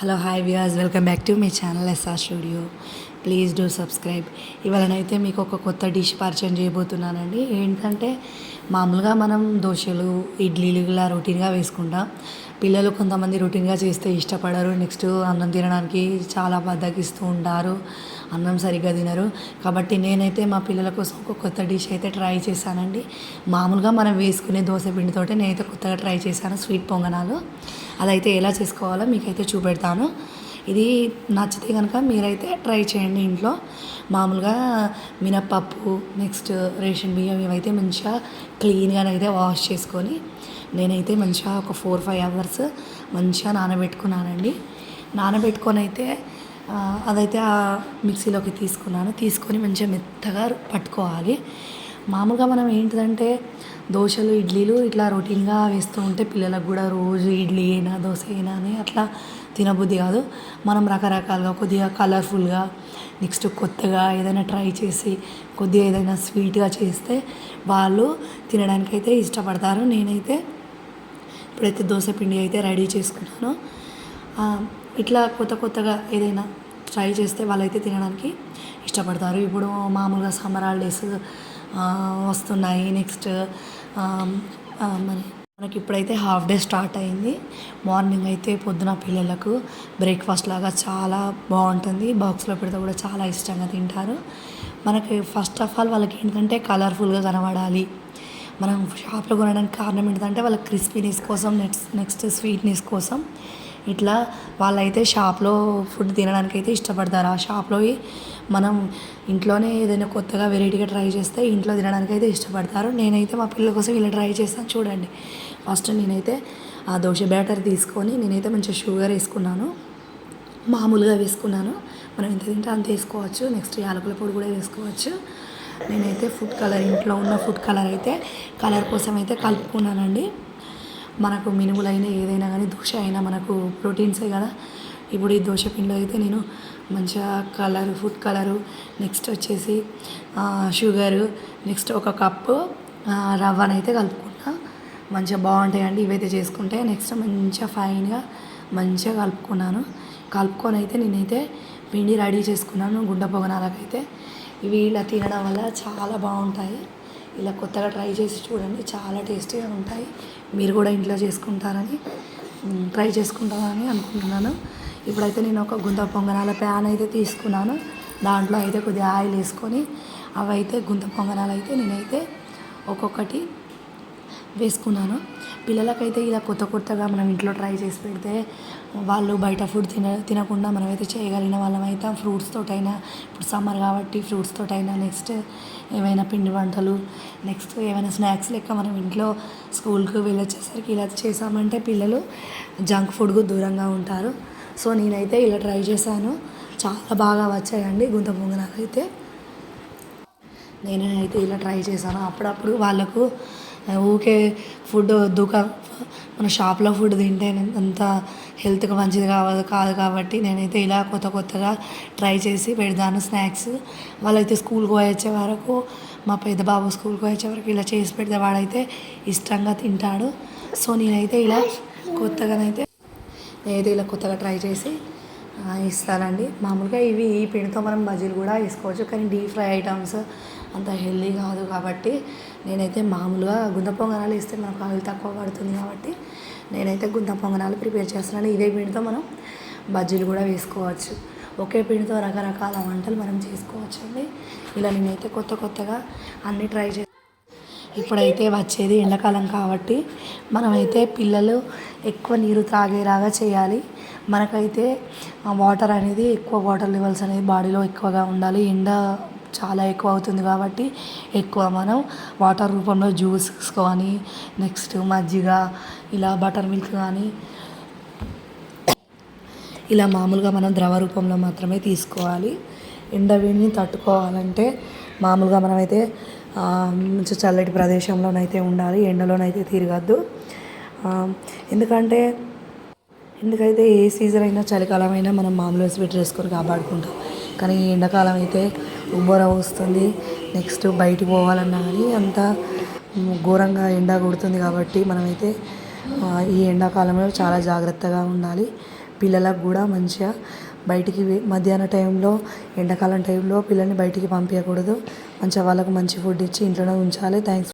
Hello hi viewers welcome back to me channel SR studio. Please do subscribe. ఇవాళనైతే మీకు ఒక కొత్త dish పరిచయం చేయబోతున్నానండి. ఏంటంటే మామూలుగా మనం దోశలు ఇడ్లీలు ఇలా రొటీన్గా వేసుకుంటాం. పిల్లలు కొంతమంది రొటీన్గా చేస్తే ఇష్టపడరు. నెక్స్ట్ అన్నం తినడానికి చాలా బద్దకిస్తూ ఉంటారు. అన్నం సరిగ్గా తినరు. కాబట్టి నేనైతే మా పిల్లల కోసం ఒక కొత్త డిష్ అయితే ట్రై చేశానండి. మామూలుగా మనం వేసుకునే దోశ పిండితోటే నేనైతే కొత్తగా ట్రై చేశాను. స్వీట్ పొంగనాలు. అదైతే ఎలా చేసుకోవాలో మీకైతే చూపెడతాను. ఇది నచ్చితే కనుక మీరైతే ట్రై చేయండి ఇంట్లో. మామూలుగా మినప్పప్పు నెక్స్ట్ రేషన్ బియ్యం ఇవైతే మంచిగా క్లీన్గా అయితే వాష్ చేసుకొని నేనైతే మంచిగా ఒక ఫోర్ ఫైవ్ అవర్స్ మంచిగా నానబెట్టుకున్నానండి. నానబెట్టుకొని అయితే అదైతే ఆ మిక్సీలోకి తీసుకున్నాను. తీసుకొని మంచిగా మెత్తగా పట్టుకోవాలి. మామూలుగా మనం ఏంటిదంటే దోశలు ఇడ్లీలు ఇట్లా రొటీన్గా వేస్తూ ఉంటే పిల్లలకు కూడా రోజు ఇడ్లీ అయినా దోశ అయినా అని అట్లా తినబుద్ధి కాదు. మనం రకరకాలుగా కొద్దిగా కలర్ఫుల్గా నెక్స్ట్ కొత్తగా ఏదైనా ట్రై చేసి కొద్దిగా ఏదైనా స్వీట్గా చేస్తే వాళ్ళు తినడానికైతే ఇష్టపడతారు. నేనైతే ఇప్పుడైతే దోశ పిండి అయితే రెడీ చేసుకున్నాను. ఇట్లా కొత్త కొత్తగా ఏదైనా ట్రై చేస్తే వాళ్ళైతే తినడానికి ఇష్టపడతారు. ఇప్పుడు మామూలుగా సమ్మర్ హాలిడేస్ వస్తున్నాయి. నెక్స్ట్ మరి మనకి ఇప్పుడైతే హాఫ్ డే స్టార్ట్ అయింది. మార్నింగ్ అయితే పొద్దున పిల్లలకు బ్రేక్ఫాస్ట్ లాగా చాలా బాగుంటుంది. బాక్స్లో పెడితే కూడా చాలా ఇష్టంగా తింటారు. మనకి ఫస్ట్ ఆఫ్ ఆల్ వాళ్ళకి ఏంటంటే కలర్ఫుల్గా కనబడాలి. మనం షాప్లో కొనడానికి కారణం ఏంటంటే వాళ్ళ క్రిస్పీనెస్ కోసం నెక్స్ట్ నెక్స్ట్ స్వీట్నెస్ కోసం. ఇట్లా వాళ్ళైతే షాప్లో ఫుడ్ తినడానికి అయితే ఇష్టపడతారు. ఆ షాప్లో మనం ఇంట్లోనే ఏదైనా కొత్తగా వెరైటీగా ట్రై చేస్తే ఇంట్లో తినడానికి అయితే ఇష్టపడతారు. నేనైతే మా పిల్లల కోసం ఇలా ట్రై చేస్తాను చూడండి. ఫస్ట్ నేనైతే ఆ దోశ బ్యాటర్ తీసుకొని నేనైతే మంచిగా షుగర్ వేసుకున్నాను. మామూలుగా వేసుకున్నాను. మనం ఎంత తింటే అంత వేసుకోవచ్చు. నెక్స్ట్ యాలకుల పొడి కూడా వేసుకోవచ్చు. నేనైతే ఫుడ్ కలర్ ఇంట్లో ఉన్న ఫుడ్ కలర్ అయితే కలర్ కోసం అయితే కలుపుకున్నానండి. మనకు మినుములైనా ఏదైనా కానీ దోశ అయినా మనకు ప్రోటీన్సే కదా. ఇప్పుడు ఈ దోశ పిండిలో అయితే నేను మంచిగా కలర్ ఫుడ్ కలరు నెక్స్ట్ వచ్చేసి షుగరు నెక్స్ట్ ఒక కప్పు రవ్వనైతే కలుపుకున్నా మంచిగా బాగుంటాయండి ఇవైతే చేసుకుంటే. నెక్స్ట్ మంచిగా ఫైన్గా మంచిగా కలుపుకున్నాను. కలుపుకొని అయితే నేనైతే పిండి రెడీ చేసుకున్నాను గుండ పొగనాలకైతే. ఇవి ఇలా తినడం వల్ల చాలా బాగుంటాయి. ఇలా కొత్తగా ట్రై చేసి చూడండి. చాలా టేస్టీగా ఉంటాయి. మీరు కూడా ఇంట్లో చేసుకుంటారని ట్రై చేసుకుంటారని అనుకుంటున్నాను. ఇప్పుడైతే నేను ఒక గుంత పొంగనాల ప్యాన్ అయితే తీసుకున్నాను. దాంట్లో అయితే కొద్దిగా ఆయిల్ వేసుకొని అవి అయితే గుంత పొంగనాలు అయితే నేనైతే ఒక్కొక్కటి వేసుకున్నాను. పిల్లలకైతే ఇలా కొత్త కొత్తగా మనం ఇంట్లో ట్రై చేసి పెడితే వాళ్ళు బయట ఫుడ్ తిన తినకుండా మనమైతే చేయగలిగిన వాళ్ళమైతే ఫ్రూట్స్ తోటైనా ఇప్పుడు సమ్మర్ కాబట్టి ఫ్రూట్స్ తోటైనా నెక్స్ట్ ఏమైనా పిండి వంటలు నెక్స్ట్ ఏమైనా స్నాక్స్ లెక్క మనం ఇంట్లో స్కూల్కి వెళ్ళొచ్చేసరికి ఇలా చేసామంటే పిల్లలు జంక్ ఫుడ్కు దూరంగా ఉంటారు. సో నేనైతే ఇలా ట్రై చేశాను. చాలా బాగా వచ్చాయండి గుంత పొంగనాలు అయితే నేను అయితే ఇలా ట్రై చేశాను. అప్పుడప్పుడు వాళ్ళకు ఊకే ఫుడ్ దుకా మన షాప్లో ఫుడ్ తింటే అంత హెల్త్కి మంచిది కావదు కాదు కాబట్టి నేనైతే ఇలా కొత్త కొత్తగా ట్రై చేసి పెడతాను స్నాక్స్. వాళ్ళైతే స్కూల్కి పోయి వరకు మా పెద్ద బాబు స్కూల్కి పోయొచ్చే వరకు ఇలా చేసి పెడితే వాడైతే ఇష్టంగా తింటాడు. సో నేనైతే ఇలా కొత్తగానైతే నేనైతే ఇలా కొత్తగా ట్రై చేసి ఇస్తానండి. మామూలుగా ఇవి ఈ పిండితో మనం బజ్జీలు కూడా వేసుకోవచ్చు కానీ డీప్ ఫ్రై ఐటమ్స్ అంత హెల్దీ కాదు కాబట్టి నేనైతే మామూలుగా గుంత పొంగనాలు ఇస్తే మనకు ఆయిల్ తక్కువ పడుతుంది కాబట్టి నేనైతే గుంత పొంగనాలు ప్రిపేర్ చేస్తున్నాను. ఇదే పిండితో మనం బజ్జీలు కూడా వేసుకోవచ్చు. ఒకే పిండితో రకరకాల వంటలు మనం చేసుకోవచ్చు అండి ఇలా నేనైతే కొత్త కొత్తగా అన్నీ ట్రై చే ఇప్పుడైతే వచ్చేది ఎండాకాలం కాబట్టి మనమైతే పిల్లలు ఎక్కువ నీరు తాగేలాగా చేయాలి. మనకైతే వాటర్ అనేది ఎక్కువ వాటర్ లెవెల్స్ అనేది బాడీలో ఎక్కువగా ఉండాలి. ఎండ చాలా ఎక్కువ అవుతుంది కాబట్టి ఎక్కువ మనం వాటర్ రూపంలో జ్యూస్ కానీ నెక్స్ట్ మజ్జిగ ఇలా బటర్ మిల్క్ కానీ ఇలా మామూలుగా మనం ద్రవ రూపంలో మాత్రమే తీసుకోవాలి. ఎండ వేడిని తట్టుకోవాలంటే మామూలుగా మనమైతే ఆ, చల్లటి ప్రదేశంలోనైతే ఉండాలి ఎండలోనైతే తిరగద్దు. ఎందుకంటే ఎందుకైతే ఏ సీజన్ అయినా చలికాలం అయినా మనం మామూలుగా స్వెటర్ వేసుకొని కాపాడుకుంటాం. కానీ ఎండాకాలం అయితే ఉబ్బర వస్తుంది. నెక్స్ట్ బయటికి పోవాలన్నా కానీ అంత ఘోరంగా ఎండ కొడుతుంది కాబట్టి మనమైతే ఈ ఎండాకాలంలో చాలా జాగ్రత్తగా ఉండాలి. పిల్లలకు కూడా మంచిగా బయటికి మధ్యాహ్న టైంలో ఎండాకాలం టైంలో పిల్లల్ని బయటికి పంపించకూడదు మంచిగా వాళ్ళకు మంచి ఫుడ్ ఇచ్చి ఇంట్లోనే ఉంచాలి. థ్యాంక్స్